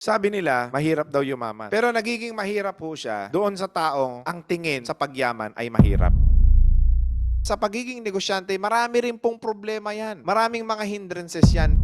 Sabi nila, mahirap daw yumaman. Pero nagiging mahirap po siya doon sa taong ang tingin sa pagyaman ay mahirap. Sa pagiging negosyante, marami rin pong problema yan. Maraming mga hindrances yan.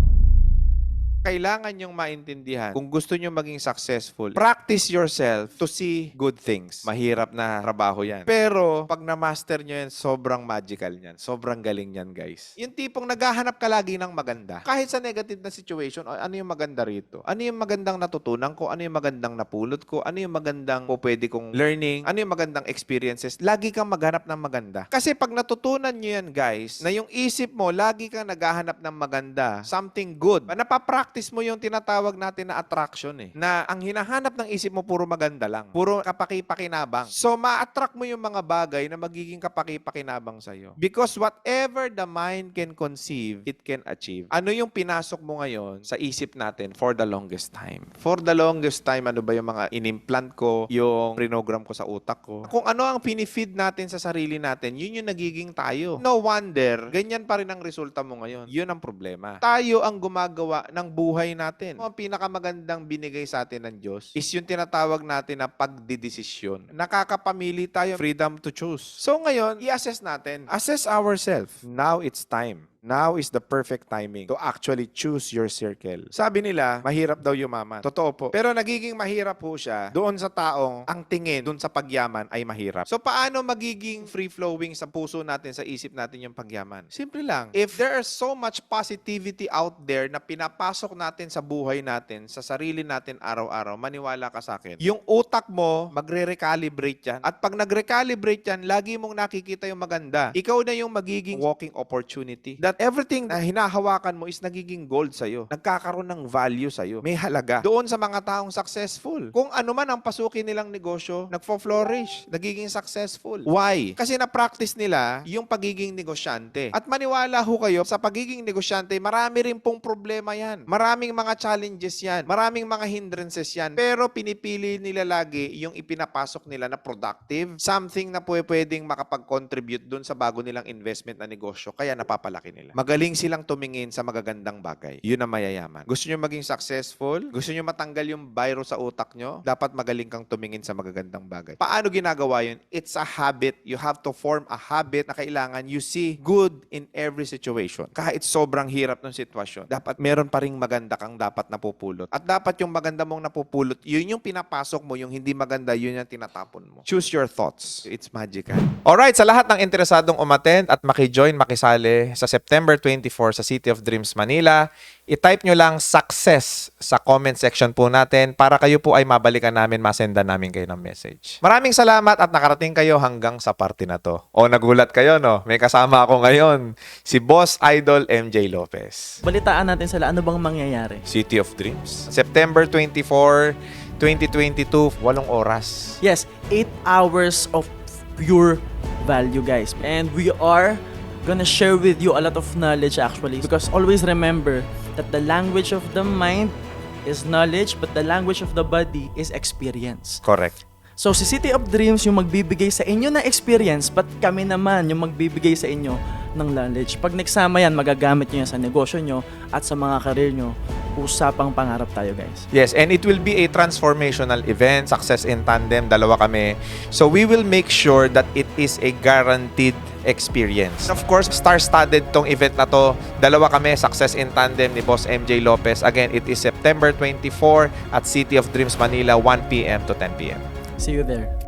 Kailangan nyong maintindihan kung gusto nyo maging successful. Practice yourself to see good things. Mahirap na trabaho yan. Pero pag na-master nyo yan, sobrang magical yan. Sobrang galing yan, guys. Yung tipong naghahanap ka lagi ng maganda. Kahit sa negative na situation, "Ay, ano yung maganda rito? Ano yung magandang natutunan ko? Ano yung magandang napulot ko? Ano yung magandang o pwede kong learning? Ano yung magandang experiences? Lagi kang maghanap ng maganda. Kasi pag natutunan nyo yan, guys, na yung isip mo, lagi kang naghahanap ng maganda, something good, napapractice mo yung tinatawag natin na attraction eh. Na ang hinahanap ng isip mo puro maganda lang. Puro kapaki-pakinabang. So, ma-attract mo yung mga bagay na magiging kapaki-pakinabang sa'yo. Because whatever the mind can conceive, it can achieve. Ano yung pinasok mo ngayon sa isip natin for the longest time? For the longest time, ano ba yung mga inimplant ko, yung prinogram ko sa utak ko? Kung ano ang pinifeed natin sa sarili natin, yun yung nagiging tayo. No wonder, ganyan pa rin ang resulta mo ngayon. Yun ang problema. Tayo ang gumagawa ng buhay natin. Ang pinakamagandang binigay sa atin ng Diyos is yung tinatawag natin na pagdidesisyon. Nakakapamili tayo, freedom to choose. So ngayon, i-assess natin. Assess ourselves. Now it's time. Now is the perfect timing to actually choose your circle. Sabi nila, mahirap daw yumaman. Totoo po. Pero nagiging mahirap po siya doon sa taong ang tingin doon sa pagyaman ay mahirap. So paano magiging free-flowing sa puso natin, sa isip natin yung pagyaman? Simple lang. If there is so much positivity out there na pinapasok natin sa buhay natin, sa sarili natin araw-araw, maniwala ka sa akin. Yung utak mo, magre-recalibrate yan. At pag nag-recalibrate yan, lagi mong nakikita yung maganda. Ikaw na yung magiging walking opportunity. That everything na hinahawakan mo is nagiging gold sa'yo. Nagkakaroon ng value sa'yo. May halaga. Doon sa mga taong successful. Kung ano man ang pasukin nilang negosyo, nagfo-flourish. Nagiging successful. Why? Kasi na-practice nila yung pagiging negosyante. At maniwala ho kayo, sa pagiging negosyante, marami rin pong problema yan. Maraming mga challenges yan. Maraming mga hindrances yan. Pero pinipili nila lagi yung ipinapasok nila na productive. Something na pwe- pwedeng makapag-contribute doon sa bago nilang investment na negosyo. Kaya napapalaki nila. Magaling silang tumingin sa magagandang bagay. Yun ang mayayaman. Gusto nyo maging successful? Gusto nyo matanggal yung virus sa utak nyo? Dapat magaling kang tumingin sa magagandang bagay. Paano ginagawa yun? It's a habit. You have to form a habit na kailangan you see good in every situation. Kahit sobrang hirap ng sitwasyon, dapat meron pa ring maganda kang dapat napupulot. At dapat yung maganda mong napupulot, yun yung pinapasok mo, yung hindi maganda, yun yung tinatapon mo. Choose your thoughts. It's magical. Alright, sa lahat ng interesadong umattend at makijoin, makisali sa September 24 sa City of Dreams, Manila, i-type nyo lang success sa comment section po natin para kayo po ay mabalikan namin, masenda namin kayo ng message. Maraming salamat at nakarating kayo hanggang sa party na to. O nagulat kayo, no? May kasama ako ngayon, si Boss Idol MJ Lopez. Balitaan natin sila ano bang mangyayari. City of Dreams. September 24, 2022, walong oras. Yes, 8 hours of pure value, guys. And we are gonna share with you a lot of knowledge actually. Because always remember that the language of the mind is knowledge, but the language of the body is experience. Correct. So, si City of Dreams yung magbibigay sa inyo ng experience, but kami naman yung magbibigay sa inyo ng knowledge. Pag nagsama yan, magagamit nyo yan sa negosyo nyo at sa mga career nyo. Usapang pangarap tayo, guys. Yes, and it will be a transformational event, Success in Tandem, dalawa kami. So we will make sure that it is a guaranteed experience. Of course, star-studded tong event na to. Dalawa kami, Success in Tandem ni Boss MJ Lopez. Again, it is September 24 at City of Dreams, Manila, 1 p.m. to 10 p.m. See you there.